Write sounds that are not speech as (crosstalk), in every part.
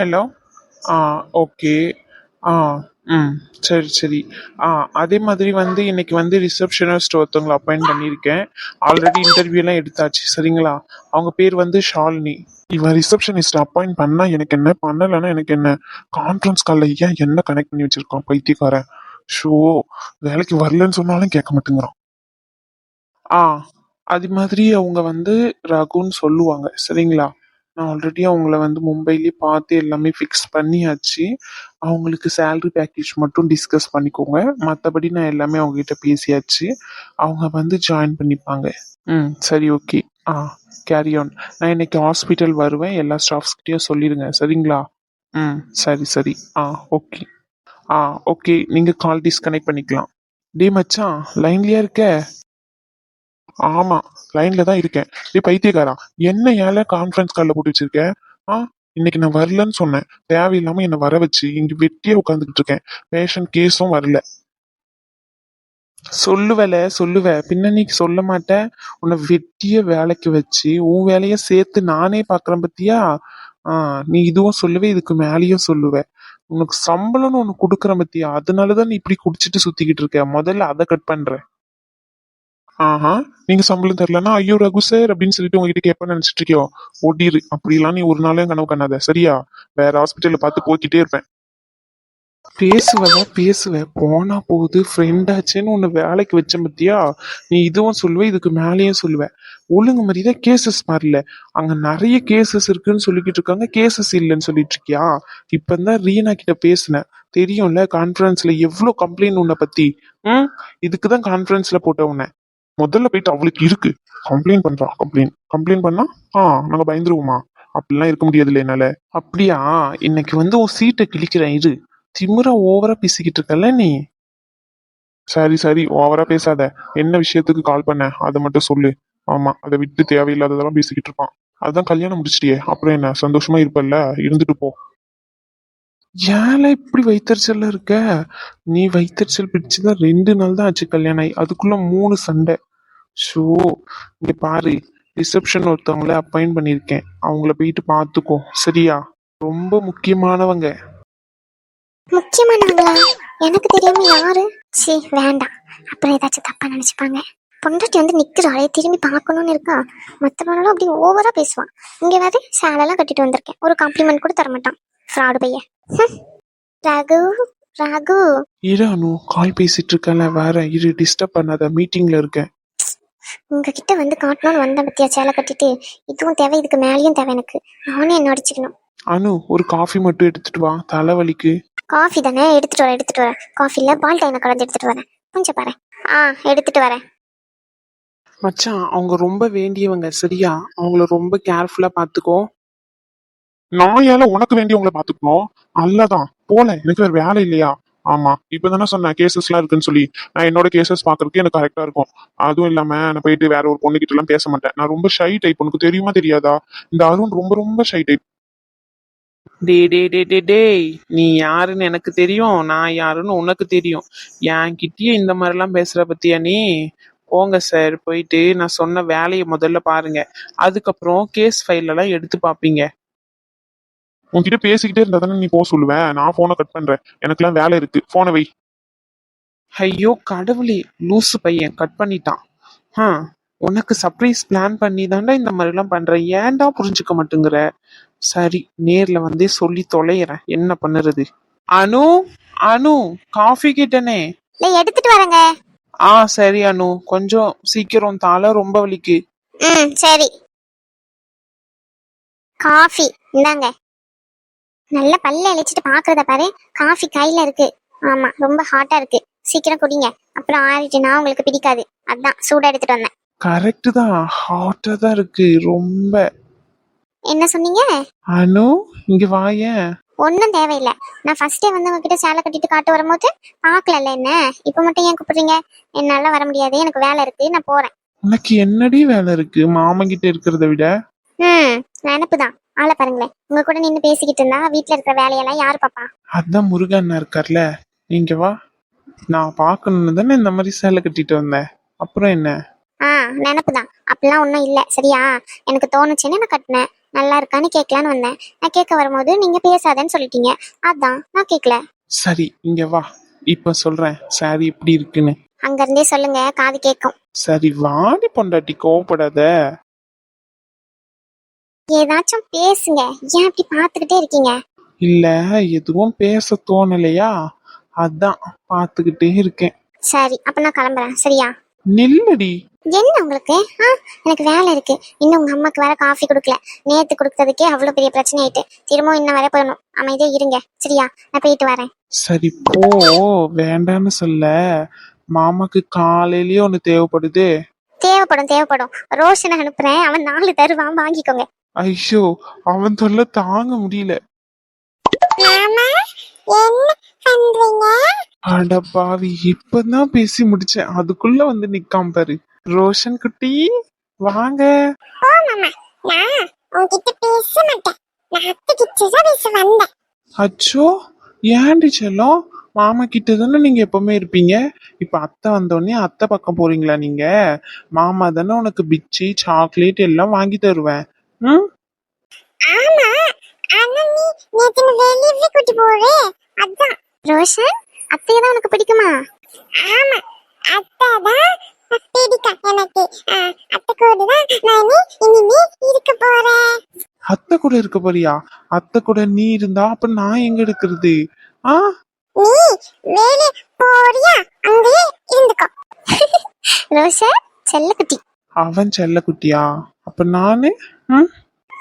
Hello ஆ okay ஆ ம். சரி சரி. ஆ அதே மாதிரி வந்து இன்னைக்கு வந்து ரிசப்ஷனிஸ்ட் ஒருத்தவங்களை அப்பாயிண்ட் பண்ணியிருக்கேன். ஆல்ரெடி இன்டர்வியூலாம் எடுத்தாச்சு சரிங்களா? அவங்க பேர் வந்து ஷாலினி. இவன் ரிசப்ஷனிஸ்ட் அப்பாயிண்ட் பண்ணா எனக்கு என்ன? பண்ணலைன்னா எனக்கு என்ன? கான்ஃபரன்ஸ் காலில் ஏன் என்ன கனெக்ட் பண்ணி வச்சிருக்கான் பைத்தியக்காரன்? ஷோ வேலைக்கு வரலன்னு சொன்னாலும் கேட்க மாட்டேங்கிறான். ஆ அது மாதிரி அவங்க வந்து ரகுன்னு சொல்லுவாங்க சரிங்களா? நான் ஆல்ரெடி அவங்கள வந்து மும்பையிலே பார்த்து எல்லாமே ஃபிக்ஸ் பண்ணியாச்சு. அவங்களுக்கு சேலரி பேக்கேஜ் மட்டும் டிஸ்கஸ் பண்ணிக்கோங்க. மற்றபடி நான் எல்லாமே அவங்ககிட்ட பேசியாச்சு. அவங்க வந்து ஜாயின் பண்ணிப்பாங்க. ம் சரி ஓகே ஆ கேரி ஆன் நான் இன்னைக்கு ஹாஸ்பிட்டல் வருவேன். எல்லா ஸ்டாஃப்ஸ்கிட்டயும் சொல்லிடுங்க சரிங்களா? ம் சரி சரி. ஆ ஓகே ஆ ஓகே நீங்கள் கால் டிஸ்கனெக்ட் பண்ணிக்கலாம். டே மச்சான் லைன்லேயே இருக்க? ஆமா லைன்ல தான் இருக்கேன். டேய் பைத்தியக்காரா என்ன ஏல கான்ஃபரன்ஸ் கால்ல போட்டு வச்சிருக்க? ஆ இன்னைக்கு நான் வரலன்னு சொன்னேன். தேவையில்லாம என்ன வர வச்சு இங்க வெட்டியே உட்காந்துக்கிட்டு இருக்கேன். பேஷண்ட் கேஸும் வரல. சொல்லுவல சொல்லுவ. பின்ன நீ சொல்ல மாட்ட. உன்னை வெட்டிய வேலைக்கு வச்சு உன் வேலைய சேர்த்து நானே பாக்குறேன் பத்தியா? ஆஹ் நீ இதுவும் சொல்லுவ இதுக்கு மேலேயும் சொல்லுவ. உனக்கு சம்பளம்னு ஒண்ணு கொடுக்குறேன் பத்தியா? அதனாலதான் நீ இப்படி குடிச்சிட்டு சுத்திக்கிட்டு இருக்க. முதல்ல அதை கட் பண்ற ஆஹா. நீங்க சம்பளம் தரலன்னா ஐயோ ரகு சார் அப்படின்னு சொல்லிட்டு உங்ககிட்ட கேட்பேன்னு நினைச்சிட்டு இருக்கியோ ஓடிரு அப்படிலாம் நீ ஒரு நாளையும் கனவு காணாத. சரியா? வேற ஹாஸ்பிட்டல்ல பார்த்து போய்கிட்டே இருப்பேன். பேசுவதா பேசுவ. போனா போகுது. ஃப்ரெண்டாச்சேன்னு உன்னை வேலைக்கு வச்ச பத்தியா? நீ இதுவும் சொல்லுவ இதுக்கு மேலேயும் சொல்லுவ. ஒழுங்கு மாதிரிதான் கேசஸ் மாறல. அங்க நிறைய கேசஸ் இருக்குன்னு சொல்லிக்கிட்டு இருக்காங்க. கேசஸ் இல்லைன்னு சொல்லிட்டு இருக்கியா? இப்பதான் ரீனா கிட்ட பேசினேன். தெரியும்ல கான்ஃபரன்ஸ்ல எவ்வளவு கம்ப்ளைண்ட் உன்னை பத்தி? ம்? இதுக்குதான் கான்ஃபரன்ஸ்ல போட்ட உன்னை. முதல்ல போயிட்டு அவளுக்கு இருக்கு. கம்ப்ளைண்ட் பண்றா. கம்ப்ளைண்ட் கம்ப்ளைண்ட் பண்ணா ஆ நாங்க பயந்துருவோமா அப்படிலாம் இருக்க முடியாதுல்ல என்னால. அப்படியா? இன்னைக்கு வந்து உன் சீட்டை கிழிக்கிறேன் இரு. திமுற ஓவரா பேசிக்கிட்டு இருக்கல நீ? சரி சரி. ஓவரா பேசாத. என்ன விஷயத்துக்கு கால் பண்ண? அதை மட்டும் சொல்லு. ஆமா. அதை விட்டு தேவையில்லாததெல்லாம் பேசிக்கிட்டு இருப்பான். அதான் கல்யாணம் முடிச்சிட்டியே. அப்புறம் என்ன? சந்தோஷமா இருப்பல்ல? இருந்துட்டு போ. ஏல இப்படி வைத்தறிச்சல்ல இருக்க? நீ வைத்தறிச்சல் பிடிச்சுதான் ரெண்டு நாள் தான் ஆச்சு கல்யாணம் ஆகி அதுக்குள்ள மூணு சண்டை. ஷோ இங்க பாரு ரிசப்ஷன் ஒருத்தவங்கள அப்பாயிண்ட் பண்ணியிருக்கேன். அவங்கள போயிட்டு பார்த்துக்கோ. சரியா? ரொம்ப முக்கியமானவங்க. முக்கியமானவங்களா? எனக்கு தெரியாம யாரு? சரி வேண்டாம். அப்புறம் ஏதாச்சும் தப்பா நினைச்சுப்பாங்க. பொண்டாட்டி வந்து நிக்கிறாளே திரும்பி பார்க்கணும்னு இருக்கா? மற்றவங்களும் அப்படி ஓவரா பேசுவான். இங்க வேற சேலெல்லாம் கட்டிட்டு வந்திருக்கேன். ஒரு காம்ப்ளிமெண்ட் கூட தர மாட்டான் ஃப்ராடு பையன். ரகு ரகு. இரு அனு கால் பேசிட்டு இருக்கல வேற இரு டிஸ்டர்ப் பண்ணாத மீட்டிங்ல இருக்கேன். உங்ககிட்ட வந்து காட்டணும்னு வந்த பத்தியா சேலை கட்டிட்டு. இதுவும் தேவை இதுக்கு மேலேயும் தேவை எனக்கு. நானே என்ன அடிச்சுக்கணும்? அனு ஒரு காஃபி மட்டும் எடுத்துட்டு வா தலைவலிக்கு. காஃபி தானே? எடுத்துட்டு வரேன் எடுத்துட்டு வரேன் காஃபில பால் டைனை கலந்து எடுத்துட்டு வரேன். கொஞ்சம் பாரு. ஆ எடுத்துட்டு வரேன். மச்சான் அவங்க ரொம்ப வேண்டியவங்க சரியா? அவங்கள ரொம்ப கேர்ஃபுல்லா பாத்துக்கோ. நான் ஏல உனக்கு வேண்டியவங்களை பாத்துக்கணும். அல்லதான் போல எனக்கு வேற வேலை இல்லையா? ஆமா இப்பதானே சொன்னேன் கேசஸ் எல்லாம் இருக்குன்னு சொல்லி. நான் என்னோட கேசஸ் பாக்குறதுக்கு எனக்கு கரெக்டா இருக்கும். அதுவும் இல்லாம நான் போயிட்டு வேற ஒரு பொண்ணு எல்லாம் பேச மாட்டேன். நான் ரொம்ப ஷை டைப் உனக்கு தெரியுமா தெரியாதா? இந்த அருண் ரொம்ப ரொம்ப ஷை டைப் டே டே டே டே டேய் நீ யாருன்னு எனக்கு தெரியும் நான் யாருன்னு உனக்கு தெரியும். என்கிட்டயே இந்த மாதிரிலாம் பேசுற பத்தியா நீ? போங்க சார் போயிட்டு நான் சொன்ன வேலையை முதல்ல பாருங்க. அதுக்கப்புறம் கேஸ் ஃபைல் எல்லாம் எடுத்து பாப்பீங்க. உன்கிட்ட பேசிக்கிட்டே இருந்தா தானே நீ போக சொல்லுவேன் நான் போனை கட் பண்றேன். எனக்குலாம் வேலை இருக்கு. போனை வை. ஐயோ கடவுளே. லூசு பையன். கட் பண்ணிட்டான். ஆ உனக்கு சர்ப்ரைஸ் பிளான் பண்ணி தாண்டா இந்த மாதிரிலாம் பண்றேன். ஏன்டா புரிஞ்சுக்க மாட்டேங்கிற? சரி நேர்ல வந்தே சொல்லி தொலைகிறேன் என்ன பண்ணுறது? அனு அனு காஃபி கிட்டனே. எடுத்துட்டு வரேங்க. ஆ சரி அனு. கொஞ்சம் சீக்கிரம் தலை ரொம்ப வலிக்கு. ம் சரி. காஃபி இந்தாங்க. நல்ல பல்ல இழைச்சிட்டு பாக்குறத பாரு. காஃபி கையில இருக்கு. ஆமா ரொம்ப ஹாட்டா இருக்கு. சீக்கிரம் குடிங்க. அப்புறம் ஆறிட்டுனா உங்களுக்கு பிடிக்காது. அதான் சூடா எடுத்துட்டு வந்தேன். கரெக்ட் தான். ஹாட்டா தான் இருக்கு. ரொம்ப. என்ன சொன்னீங்க? அனு இங்க வாயேன் ஒன்றும் தேவையில்லை. நான் ஃபர்ஸ்டே வந்து உங்ககிட்ட சேலை கட்டிட்டு காட்டு வரும்போது பார்க்கலல்ல என்ன? இப்போ மட்டும் ஏன் கூப்பிடுறீங்க? என்னால வர முடியாது. எனக்கு வேலை இருக்கு. நான் போறேன். உனக்கு என்னடி வேலை இருக்கு? மாமன் கிட்ட இருக்கிறத விட? ம் நினப்பு தான் ஆளை பாருங்களேன். உங்க கூட நின்று பேசிக்கிட்டு இருந்தா வீட்ல இருக்கிற வேலையெல்லாம் யாரு பாப்பா? அதான் முருகன் இருக்கார்ல. நீங்க வா. நான் பார்க்கணுன்னு தானே இந்த மாதிரி சேலை கட்டிட்டு வந்தேன். அப்புறம் என்ன? ஆ நினப்பு தான். அப்படிலாம் ஒன்றும் இல்லை. சரியா? எனக்கு தோணுச்சுன்னு நான் கட்டினேன். நல்லா இருக்கான்னு கேட்கலான்னு வந்தேன். நான் கேட்க வரும்போது நீங்கள் பேசாதேன்னு சொல்லிட்டீங்க. அதான் நான் கேட்கல. சரி இங்க வா. இப்ப சொல்றேன். சாரி இப்படி இருக்குன்னு. அங்கேருந்தே சொல்லுங்க. காது கேட்கும். சரி வாடி பொண்டாட்டி கோவப்படாத. ஏதாச்சும் பேசுங்க. ஏன் இப்படி பார்த்துக்கிட்டே இருக்கீங்க? இல்ல எதுவும் பேச தோணலையா? அதான் பார்த்துக்கிட்டே இருக்கேன். சரி அப்ப நான் கிளம்புறேன். சரியா? நில்லடி. என்ன உங்களுக்கு? ஆ எனக்கு வேலை இருக்கு. இன்னும் உங்க அம்மாக்கு வேற காஃபி கொடுக்கல. நேத்து கொடுத்ததுக்கே அவ்வளவு பெரிய பிரச்சனை ஆயிட்டு திரும்பவும் இன்னும் வர போயிடணும் அமைதியா இருங்க. சரியா? நான் போயிட்டு வரேன். சரி போ. வேண்டான்னு சொல்ல. மாமாக்கு காலையிலயே ஒண்ணு தேவைப்படுது. தேவைப்படும் தேவைப்படும். ரோஷனை அனுப்புறேன். அவன் நாலு தருவான் வாங்கிக்கோங்க. ஐயோ அவன் தொல்லை தாங்க முடியல. அட பாவி இப்பதான் பேசி முடிச்சேன். அதுக்குள்ள வந்து நிக்காம பாரு. ரோஷன் குட்டி வாங்க. அச்சோ ஏன்டி செல்லம்? மாமா கிட்ட தானே நீங்க எப்பவுமே இருப்பீங்க? இப்ப அத்தை வந்தோடனே அத்தை பக்கம் போறீங்களா நீங்க? மாமா தானே உனக்கு பிச்சி சாக்லேட் எல்லாம் வாங்கி தருவேன். ம்? ஆமா ஆனா நீ நேத்து வெளியவே கூட்டி போறே. அதான். ரோஷன் அத்தையை தான் உனக்கு பிடிக்குமா? ஆமா அத்தை தான் பிடிக்கும் எனக்கு. அத்தை கூட தான் நான் இனிமே இருக்க போறேன். அத்தை கூட இருக்க போறியா? அத்தை கூட நீ இருந்தா அப்ப நான் எங்க இருக்கிறது ஆ? நீ வேலை போறியா? அங்கேயே இருந்துக்கோ. (laughs) ரோஷன் செல்லக்குட்டி. அவன் செல்ல குட்டியா அப்ப நானு? ம்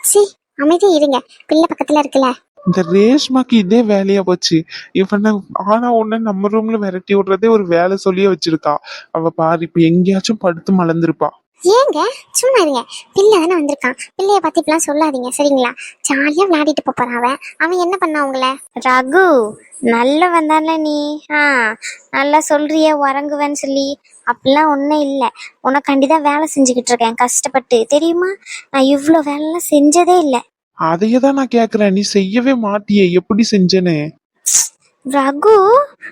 சி அமைதியா இருங்க. பிள்ளை பக்கத்துல இருக்குல்ல. இந்த ரேஷ்மாக்கு இதே வேலையா போச்சு. இவனை ஆனா உன்ன நம்ம ரூம்ல விரட்டி விடுறதே ஒரு வேலை சொல்லியே வச்சிருக்கா. அவ பாரு இப்ப எங்கேயாச்சும் படுத்து மலர்ந்திருப்பா. ஏங்க சும்மா இருங்க. பிள்ளை தானே வந்திருக்கான். பிள்ளைய பத்தி இப்பெல்லாம் சொல்லாதீங்க சரிங்களா? ஜாலியா விளையாடிட்டு போறான் அவன். அவன் என்ன பண்ணா உங்களை? ரகு நல்ல வந்தானே நீ? ஆ நல்லா சொல்றிய உறங்குவேன்னு சொல்லி. அப்படிலாம் ஒன்றும் இல்லை. உனக்காண்டி தான் வேலை செஞ்சுக்கிட்டு இருக்கேன். கஷ்டப்பட்டு. தெரியுமா? நான் இவ்வளோ வேலைலாம் செஞ்சதே இல்லை. அதையே தான் நான் கேக்குறேன். நீ செய்யவே மாட்டியே. எப்படி செஞ்சேன்னு? ரகு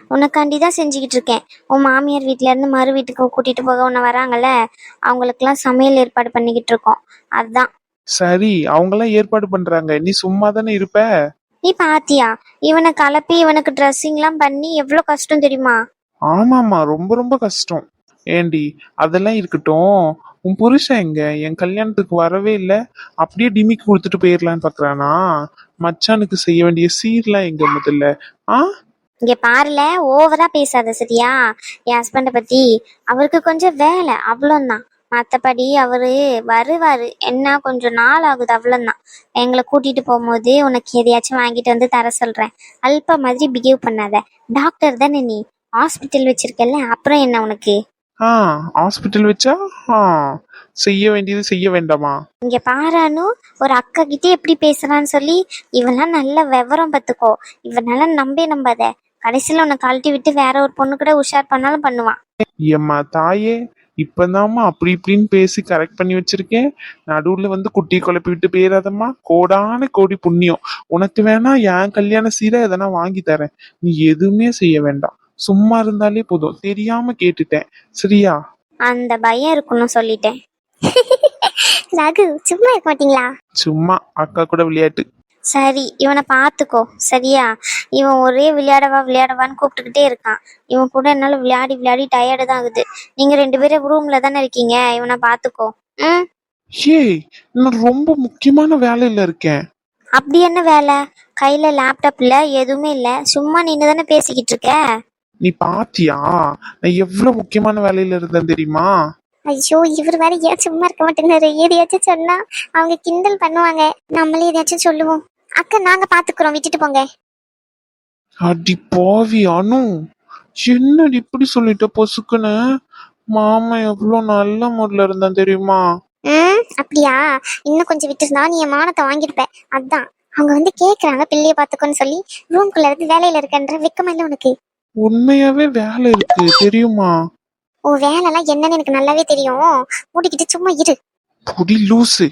உனக்காண்டி தான் செஞ்சுக்கிட்டு இருக்கேன். உன் மாமியார் வீட்ல இருந்து மறு வீட்டுக்கு கூட்டிட்டு போக உன்னை வராங்கல்ல? அவங்களுக்கெல்லாம் சமையல் ஏற்பாடு பண்ணிக்கிட்டு இருக்கோம். அதான். சரி அவங்கெல்லாம் ஏற்பாடு பண்றாங்க. நீ சும்மா தானே இருப்ப? நீ பாத்தியா? இவனை கலப்பி இவனுக்கு ட்ரெஸ்ஸிங்லாம் பண்ணி எவ்வளோ கஷ்டம் தெரியுமா? ஆமாமா ரொம்ப ரொம்ப கஷ்டம். ஏண்டி அதெல்லாம் இருக்கட்டும். உன் புருஷன் எங்க? என் கல்யாணத்துக்கு வரவே இல்லை. அப்படியே டிமிக்கு கொடுத்துட்டு போயிடலான்னு பாக்குறானா? மச்சானுக்கு செய்ய வேண்டிய சீர்லாம் எங்க முதல்ல? ஆ? இங்க பாருல ஓவரா பேசாத சரியா? என் ஹஸ்பண்ட பத்தி. அவருக்கு கொஞ்சம் வேலை அவ்வளோதான் மத்தபடி அவரு வருவாரு. என்ன கொஞ்சம் நாள் ஆகுது அவ்வளோதான் எங்களை கூட்டிட்டு போகும்போது உனக்கு எதையாச்சும் வாங்கிட்டு வந்து தர சொல்றேன். அல்ப மாதிரி பிஹேவ் பண்ணாத. டாக்டர் தானே நீ? ஹாஸ்பிட்டல் வச்சிருக்கல அப்புறம் என்ன உனக்கு? ஆ ஹாஸ்பிட்டல் வச்சா? ஆ செய்ய வேண்டியது செய்ய வேண்டாமா? இங்க பாரானு ஒரு அக்கா கிட்டே எப்படி பேசுறான்னு சொல்லி இவெல்லாம் நல்ல விவரம் பார்த்துக்கோ. இவனெல்லாம் நம்பே நம்பாத. கடைசியில உன்னை கழட்டி விட்டு வேற ஒரு பொண்ணு கூட உஷார் பண்ணாலும் பண்ணுவான். ஏம்மா தாயே இப்பதாம்மா அப்படி இப்படின்னு பேசி கரெக்ட் பண்ணி வச்சிருக்கேன். நடுவுல வந்து குட்டி குழப்பி விட்டு போயிடாதம்மா கோடான கோடி புண்ணியம். உனக்கு வேணா என் கல்யாண சீரை எதனா வாங்கி தரேன். நீ எதுவுமே செய்ய வேண்டாம். சும்மா இருந்தாலே போதும். தெரியாம கேட்டுட்டேன். சரியா? அந்த பயம் இருக்கணும் சொல்லிட்டேன். (laughs) ரகு சும்மா இருக்க மாட்டீங்களா? சும்மா அக்கா கூட விளையாட்டு. சரி இவனை பார்த்துக்கோ. சரியா? இவன் ஒரே விளையாடவா விளையாடவான்னு கூப்பிட்டுக்கிட்டே இருக்கான். இவன் கூட என்னால விளையாடி விளையாடி டயர்டு தான் ஆகுது. நீங்க ரெண்டு பேரும் ரூம்ல தானே இருக்கீங்க? இவனை பார்த்துக்கோ. ம்? ஏய் நான் ரொம்ப முக்கியமான வேலையில இருக்கேன். அப்படி என்ன வேலை? கையில லேப்டாப் இல்ல எதுவுமே இல்ல. சும்மா நின்று தானே பேசிக்கிட்டு இருக்க? நீ பாத்தியா? நான் எவ்வளவு முக்கியமான வேலையில இருந்தேன் தெரியுமா? ஐயோ இவர் வேற ஏன் சும்மா இருக்க மாட்டேங்கிறாரு? எதையாச்சும் சொன்னா அவங்க கிண்டல் பண்ணுவாங்க. நம்மளே எதையாச்சும் சொல்லுவோம். அக்கா நாங்க பாத்துக்கிறோம். விட்டுட்டு போங்க. அடி பாவி அனு. என்னடி இப்படி சொல்லிட்ட பொசுக்குன்னு? மாமா எவ்வளவு நல்ல மூட்ல இருந்தான் தெரியுமா? ம் அப்படியா? இன்னும் கொஞ்சம் விட்டுருந்தா நீ என் மானத்தை வாங்கியிருப்ப. அதான். அவங்க வந்து கேக்குறாங்க பிள்ளைய பாத்துக்கோன்னு சொல்லி. ரூம்குள்ள இருந்து வேலையில இருக்கன்ற வெக்கமா இல்ல உனக்கு? உண்மையாவே வேலை இருக்கு. தெரியுமா? உன் வேலைலாம் என்னன்னு எனக்கு நல்லாவே தெரியும். மூடிக்கிட்டு சும்மா இரு. புடி லூசு.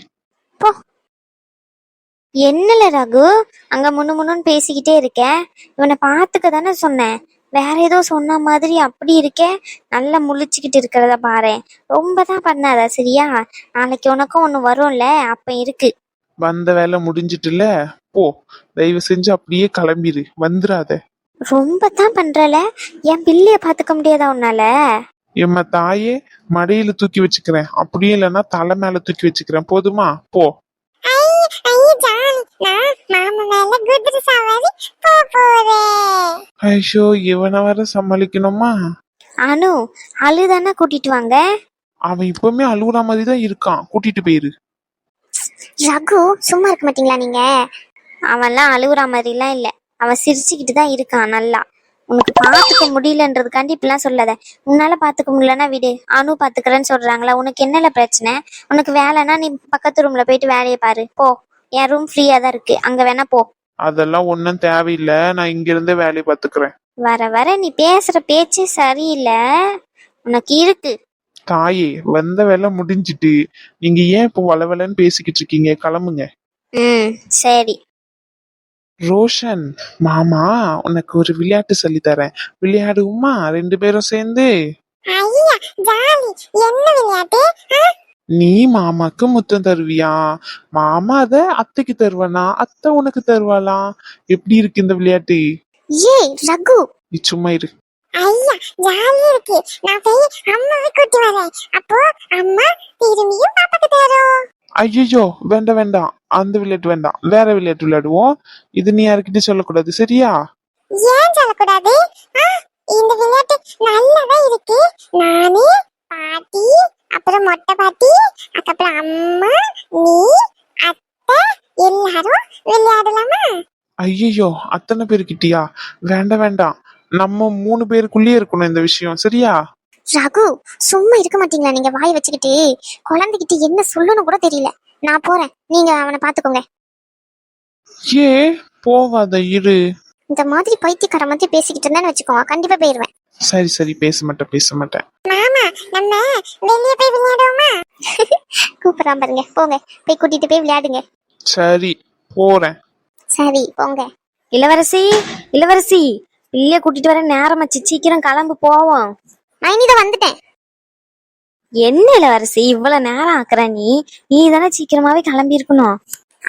என்னல ரகு? அங்க முன்னு முன்னுன்னு பேசிக்கிட்டே இருக்க. இவனை பார்த்துக்க தானே சொன்னேன். வேற ஏதோ சொன்ன மாதிரி அப்படி இருக்கே. நல்லா முழிச்சுக்கிட்டு இருக்கிறத பாரேன் ரொம்ப தான் பண்ணாத சரியா? நாளைக்கு உனக்கும் ஒன்று வரும்ல? அப்ப இருக்கு. வந்த வேலை முடிஞ்சிட்டுல? போ. தயவு செஞ்சு அப்படியே கிளம்பிரு. வந்துடாத ரொம்ப தான் பண்றல. என் பிள்ளைய பாத்துக்க முடியாதா உன்னால? எம்ம தாயே மடியில தூக்கி வச்சுக்கிறேன். அப்படியே இல்லைன்னா தலை மேல தூக்கி வச்சுக்கிறேன். போதுமா? போ. ஐயோ இவனை வர சமாளிக்கணுமா? அனு அழுதானே கூட்டிட்டு வாங்க? அவன் இப்பவுமே அழுகுற மாதிரி தான் இருக்கான். கூட்டிட்டு போயிரு. ரகு சும்மா இருக்க மாட்டீங்களா நீங்க? அவன்லாம் அழுகுற மாதிரிலாம் இல்ல. அவன் சிரிச்சுக்கிட்டு தான் இருக்கான் நல்லா. உனக்கு பாத்துக்க முடியலன்றதுக்காண்டி இப்படிலாம் சொல்லாத. உன்னால பாத்துக்க முடியலன்னா விடு. அனு பாத்துக்கிறேன்னு சொல்றாங்களா? உனக்கு என்னல பிரச்சனை? உனக்கு வேலைன்னா நீ பக்கத்து ரூம்ல போயிட்டு வேலையை பாரு. போ. என் ரூம் ஃப்ரீயா தான் இருக்கு. அங்க வேணா போ. அதெல்லாம் ஒன்றும் தேவையில்லை. நான் இங்க இருந்தே வேலையை பார்த்துக்கிறேன் வர வர நீ பேசுற பேச்சு சரியில்லை. உனக்கு இருக்கு. தாயே வந்த வேலை முடிஞ்சிட்டு நீங்க ஏன் இப்போ வளவலன்னு பேசிக்கிட்டு இருக்கீங்க? கிளம்புங்க. ம் சரி. ரோஷன் மாமா உனக்கு ஒரு விளையாட்டு சொல்லி தரேன் விளையாடுவோமா? ரெண்டு பேரும் சேர்ந்து? நீ மாமாக்கு முத்தம் தருவியா? மாமா அத அத்தைக்கு தருவானா? அத்தை உனக்கு தருவாளா? எப்படி இருக்கு இந்த விளையாட்டு? ஏய் ரகு. நீ சும்மா இரு. ஐயா ஜாலியா இருக்கு. நான் போய் அம்மாவை கூட்டி வரேன். அப்போ அம்மா திரும்பியும் பாப்பாக்கு தரும். ஐயோ வேண்டாம் வேண்டாம் அந்த விளையாட்டு வேண்டாம் வேற விளையாட்டு விளையாடுவோம். இது நீ யாருக்கிட்ட சொல்லக்கூடாது. சரியா? ஏன் சொல்லக்கூடாது? இந்த விளையாட்டு நல்லாதான் இருக்கு. நானு பாட்டி அப்புறம் மொட்டை பாட்டி அதுக்கப்புறம் அம்மா நீ அத்தை எல்லாரும் விளையாடலாமா? ஐயோ அத்தனை பேருக்கிட்டியா வேண்டாம் வேண்டாம் நம்ம மூணு பேருக்குள்ளேயே இருக்கணும் இந்த விஷயம். சரியா? ரகு சும்மா இருக்க மாட்டீங்களா நீங்க வாய் வச்சுக்கிட்டு? குழந்தைகிட்ட என்ன சொல்லணும் கூட தெரியல. நான் போறேன். நீங்க அவனை பாத்துக்கோங்க ஏ போவாத இரு. இந்த மாதிரி பைத்தியக்கார மாதிரி பேசிக்கிட்டு இருந்தேன்னு வச்சுக்கோங்க. கண்டிப்பா போயிருவேன். சரி சரி பேச மாட்டேன் பேச மாட்டேன். மாமா நம்ம வெளியே போய் விளையாடுவோமா? கூப்பிடறான் பாருங்க. போங்க. போய் கூட்டிட்டு போய் விளையாடுங்க. சரி போறேன். சரி போங்க. இளவரசி இளவரசி. பிள்ளைய கூட்டிட்டு வர நேரமாச்சு சீக்கிரம் கிளம்பு போவோம். நான் இனிதான் வந்துட்டேன். என்ன இளவரசி இவ்வளவு நேரம் ஆக்குற நீ? நீ தானே சீக்கிரமாவே கிளம்பி இருக்கணும்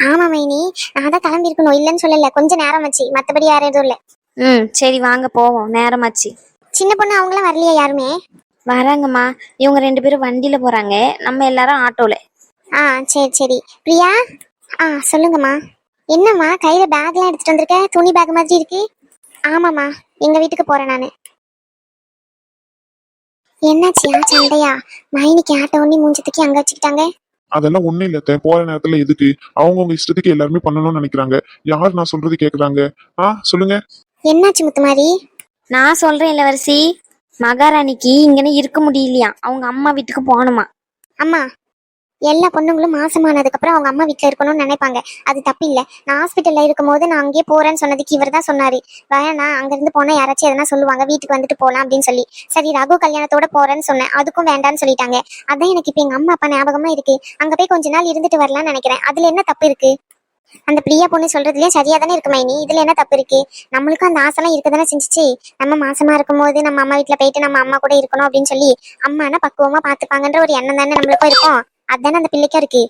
ஆமா மைனி. நான் தான் கிளம்பி இருக்கணும் இல்லைன்னு சொல்லல. கொஞ்சம் நேரம் ஆச்சு. மத்தபடி யாரும் எதுவும் இல்ல. ம் சரி வாங்க போவோம். நேரமாச்சு சின்ன பொண்ணு அவங்களாம் வரலையா யாருமே? வராங்கம்மா. இவங்க ரெண்டு பேரும் வண்டியில போறாங்க. நம்ம எல்லாரும் ஆட்டோல. ஆ சரி சரி. பிரியா? ஆ சொல்லுங்கம்மா. என்னம்மா? கையில பேக்லாம் எடுத்துட்டு வந்திருக்க? துணி பேக் மாதிரி இருக்கு? ஆமாம்மா. எங்க வீட்டுக்கு போறேன் நானு. என்னாச்சியா சண்டையா? மைனிக்கு ஆட்டோ ஒண்ணி மூஞ்சத்துக்கு அங்க வச்சுக்கிட்டாங்க. அதெல்லாம் ஒண்ணும் இல்ல. போற நேரத்துல எதுக்கு? அவங்கவுங்க இஷ்டத்துக்கு எல்லாருமே பண்ணணும்னு நினைக்கிறாங்க. யார் நான் சொல்றது கேக்குறாங்க ஆ சொல்லுங்க. என்னாச்சு முத்துமாரி? நான் சொல்றேன் இளவரசி மகாராணிக்கு இங்கன இருக்க முடியலையா? அவங்க அம்மா வீட்டுக்கு போகணுமா? அம்மா எல்லா பொண்ணுங்களும் மாசமானதுக்கு அப்புறம் அவங்க அம்மா வீட்ல இருக்கணும்னு நினைப்பாங்க. அது தப்பு இல்ல நான் ஹாஸ்பிட்டல்ல இருக்கும்போது நான் அங்கேயே போறேன்னு சொன்னதுக்கு இவர் தான் சொன்னாரு. வேணா அங்க இருந்து போனா யாராச்சும் எதனா சொல்லுவாங்க வீட்டுக்கு வந்துட்டு போலாம் அப்படின்னு சொல்லி. சரி ரகு கல்யாணத்தோட போறேன்னு சொன்னேன். அதுக்கும் வேண்டான்னு சொல்லிட்டாங்க. அதான் எனக்கு இப்ப எங்க அம்மா அப்பா ஞாபகமா இருக்கு. அங்க போய் கொஞ்ச நாள் இருந்துட்டு வரலாம்னு நினைக்கிறேன். அதுல என்ன தப்பு இருக்கு? அந்த பிரியா பொண்ணு சொல்றதுலயும் சரியா தானே இருக்கு மைனி. இதுல என்ன தப்பு இருக்கு? நம்மளுக்கும் அந்த ஆசைலாம் இருக்க தானே செஞ்சிச்சு? நம்ம மாசமா இருக்கும்போது நம்ம அம்மா வீட்டுல போயிட்டு நம்ம அம்மா கூட இருக்கணும் அப்படின்னு சொல்லி அம்மானா பக்குவமா பாத்துப்பாங்கன்ற ஒரு எண்ணம் தானே நம்மளுக்கும் இருக்கும். அதானே அந்த பிள்ளைக்கும் இருக்கு.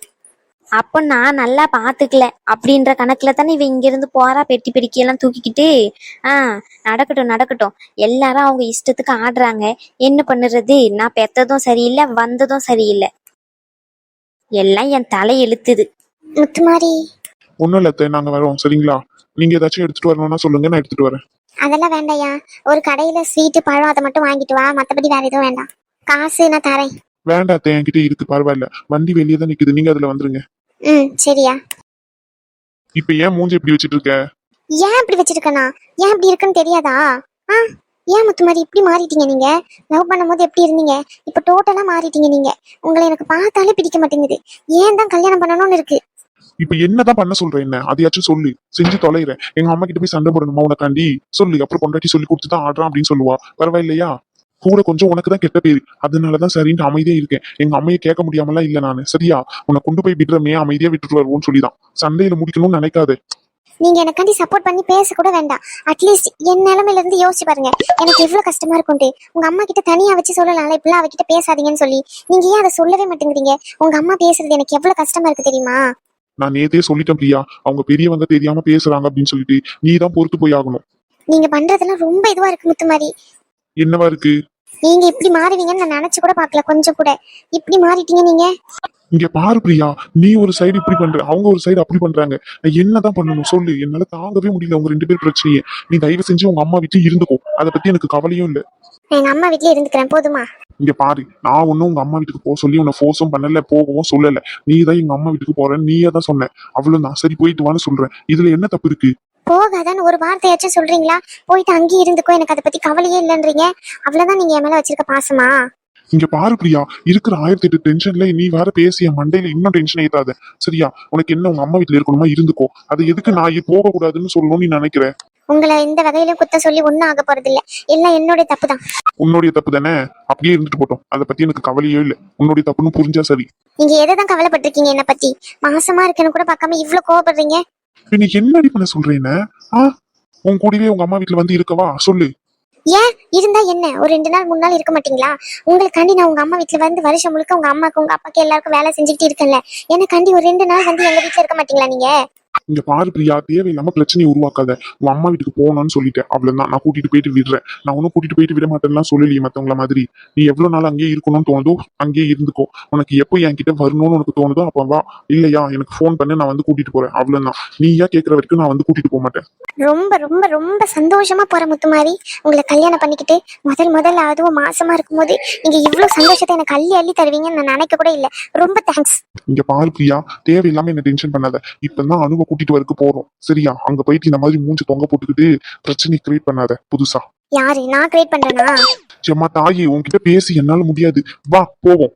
அப்போ நான் நல்லா பாத்துக்கல. அப்படின்ற கணக்குல தானே இவ இங்க இருந்து போறா பெட்டி பிடிக்கி எல்லாம் தூக்கிக்கிட்டு? ஆ நடக்கட்டும் நடக்கட்டும். எல்லாரும் அவங்க இஷ்டத்துக்கு ஆடுறாங்க. என்ன பண்ணுறது? நான் பெத்ததும் சரியில்லை வந்ததும் சரியில்லை. எல்லாம் என் தலை இழுத்துது முத்துமாரி. ஒண்ணும் இல்ல அத்தை, நாங்க வரோம். சரிங்களா? நீங்க ஏதாச்சும் எடுத்துட்டு வரணும்னா சொல்லுங்க நான் எடுத்துட்டு வரேன். அதெல்லாம் வேண்டாயா ஒரு கடையில ஸ்வீட்டு பழம் அதை மட்டும் வாங்கிட்டு வா. மத்தபடி வேற எதுவும் வேண்டாம். காசு நான் தரேன். வேண்டாம் அத்தை, என்கிட்ட இருக்கு பரவாயில்ல. வண்டி வெளியே தான் நிக்குது. நீங்க அதுல வந்துருங்க. ம் சரியா. இப்ப ஏன் மூஞ்சி இப்படி வச்சிட்டு இருக்க? ஏன் இப்படி வச்சிருக்கனா? ஏன் இப்படி இருக்குன்னு தெரியாதா? ஆ ஏன் முத்துமாரி இப்படி மாறிட்டீங்க நீங்க? லவ் பண்ணும்போது எப்படி இருந்தீங்க? இப்ப டோட்டலா மாறிட்டீங்க நீங்க. உங்களை எனக்கு பார்த்தாலே பிடிக்க மாட்டேங்குது. ஏன் தான் கல்யாணம் பண்ணணும்னு இருக்கு? இப்ப என்னதான் பண்ண சொல்ற என்ன? அதையாச்சும் சொல்லு. செஞ்சு தொலைறேன். எங்க அம்மா கிட்ட போய் சண்டை போடணுமா உனக்காண்டி? சொல்லு. அப்புறம் பொண்டாட்டி சொல்லி கொடுத்து தான் ஆடுறான் அப்படின்னு சொல்லுவா. பரவாயில்லையா? கூட கொஞ்சம் உனக்கு தான் கெட்ட பேரு. அதனாலதான் சரின்ட்டு அமைதியா இருக்கேன். எங்க அம்மையை கேட்க முடியாமலாம் இல்ல நானு. சரியா? உன்னை கொண்டு போய் விடுறமே அமைதியா விட்டுட்டு வருவோம்னு சொல்லிதான். சண்டையில முடிக்கணும்னு நினைக்காத. நீங்க எனக்காண்டி சப்போர்ட் பண்ணி பேச கூட வேண்டாம் அட்லீஸ்ட் என் நிலைமையில இருந்து யோசிச்சு பாருங்க. எனக்கு எவ்வளவு கஷ்டமா இருக்கும்ட்டு. உங்க அம்மா கிட்ட தனியா வச்சு சொல்லலாம்ல? இப்பெல்லாம் அவகிட்ட பேசாதீங்கன்னு சொல்லி. நீங்க ஏன் அதை சொல்லவே மாட்டேங்கிறீங்க? உங்க அம்மா பேசுறது எனக்கு எவ்வளவு கஷ்டமா இருக்கு தெரியுமா? நான் நேத்தே சொல்லிட்டேன் பிரியா. அவங்க பெரியவங்க தெரியாம பேசுறாங்க அப்படின்னு சொல்லிட்டு. நீ தான் பொறுத்து போய் ஆகணும். நீங்க பண்றதெல்லாம் ரொம்ப இதுவா இருக்கு முத்துமாரி என்னவா இருக்கு? நீங்க இப்படி மாறுவீங்கன்னு நான் நினைச்சு கூட பார்க்கல கொஞ்சம் கூட. இப்படி மாறிட்டீங்க நீங்க? இங்க பாரு பிரியா நீ ஒரு சைடு இப்படி பண்ற அவங்க ஒரு சைடு அப்படி பண்றாங்க. நான் என்னதான் பண்ணணும் சொல்லு என்னால தாங்கவே முடியல உங்க ரெண்டு பேர் பிரச்சனையே. நீ தயவு செஞ்சு உங்க அம்மா வீட்டுல இருந்துக்கோ அதை பத்தி எனக்கு கவலையும் இல்ல. நான் எங்க அம்மா வீட்லயே இருந்துக்கிறேன் போதுமா? இங்க பாரு நான் ஒன்னும் உங்க அம்மா வீட்டுக்கு போக சொல்லி உன்னை ஃபோர்ஸும் பண்ணல போகவும் சொல்லல. நீ தான் எங்க அம்மா வீட்டுக்கு போறேன்னு நீயே தான் சொன்ன. அவ்வளவுதான் சரி போயிட்டு வான்னு சொல்றேன். இதுல என்ன தப்பு இருக்கு? போகாதான்னு ஒரு வார்த்தையாச்சும் சொல்றீங்களா? போயிட்டு அங்கேயே இருந்துக்கோ எனக்கு அதை பத்தி கவலையே இல்லைன்றீங்க. அவ்வளவுதான் நீங்க என் மேல வச்சிருக்க பாசமா? இங்க பாரு பிரியா இருக்கிற ஆயிரத்தி எட்டு டென்ஷன்ல நீ வேற பேசிய மண்டையில இன்னும் டென்ஷன் ஏத்தாத. சரியா? உனக்கு என்ன உங்க அம்மா வீட்டுல இருக்கணுமா? இருந்துக்கோ. அது எதுக்கு நான் போக கூடாதுன்னு சொல்லணும்னு நீ நினைக்கிற? உங்களை இந்த வகையிலும் குத்த சொல்லி ஒன்னும் ஆக போறது இல்ல எல்லாம் என்னோட தப்பு தான் உன்னுடைய தப்பு தானே? அப்படியே இருந்துட்டு போட்டோம். அதை பத்தி எனக்கு கவலையே இல்ல. உன்னுடைய தப்புன்னு புரிஞ்சா சரி. நீங்க எதை தான் கவலைப்பட்டிருக்கீங்க என்ன பத்தி? மாசமா இருக்கேன்னு கூட பார்க்காம இவ்ளோ கோவப்படுறீங்க. இப்ப நீ என்னடி பண்ண சொல்றேன்னு ஆ? உன் கூடவே உங்க அம்மா வீட்டுல வந்து இருக்கவா? சொல்லு. ஏன்? இருந்தா என்ன? ஒரு ரெண்டு நாள் மூணு நாள் இருக்க மாட்டீங்களா? உங்களுக்காண்டி நான் உங்க அம்மா வீட்டுல வந்து வருஷம் முழுக்க உங்க அம்மாக்கு உங்க அப்பாக்கு எல்லாருக்கும் வேலை செஞ்சுக்கிட்டு இருக்கேன்ல. எனக்காண்டி ஒரு ரெண்டு நாள் வந்து எங்க வீட்டுல இருக்க மாட்டீங்களா நீங்க? இங்க பாரு பிரியா தேவையில்லாம பிரச்சனையை உருவாக்காத. உன் அம்மா வீட்டுக்கு போகணும்னு சொல்லிட்டேன். அவ்வளவுதான். நான் கூட்டிட்டு போயிட்டு விடுறேன். நான் ஒன்னும் கூட்டிட்டு போயிட்டு விட மாட்டேன்லாம் சொல்லலையே மத்தவங்கள மாதிரி. நீ எவ்வளவு நாள் அங்கேயே இருக்கணும்னு தோணுதோ அங்கேயே இருந்துக்கோ. உனக்கு எப்போ என்கிட்ட வரணும்னு உனக்கு தோணுதோ அப்ப வா. இல்லையா எனக்கு ஃபோன் பண்ணி நான் வந்து கூட்டிட்டு போறேன். அவ்வளவுதான். நீயா கேட்கற வரைக்கும் நான் வந்து கூட்டிட்டு போக மாட்டேன். ரொம்ப ரொம்ப ரொம்ப சந்தோஷமா போற முத்து மாதிரி உங்களை கல்யாணம் பண்ணிக்கிட்டு முதல் முதல்ல அதுவும் மாசமா இருக்கும்போது நீங்க இவ்வளவு சந்தோஷத்தை எனக்கு அள்ளி அள்ளி தருவீங்கன்னு நான் நினைக்க கூட இல்ல. ரொம்ப தேங்க்ஸ் இங்க பாரு பிரியா தேவையில்லாம என்ன டென்ஷன் பண்ணாத. இப்பதான் கூட்டிட்டு வரக்கு போறோம். சரியா? அங்க போயிட்டு இந்த மாதிரி மூஞ்சி தொங்க போட்டுக்கிட்டு பிரச்சனை கிரியேட் பண்ணாத புதுசா. யாரு? நான் கிரியேட் பண்றேனா? செம்மா தாயி உன்கிட்ட பேசி என்னால முடியாது. வா போவோம்.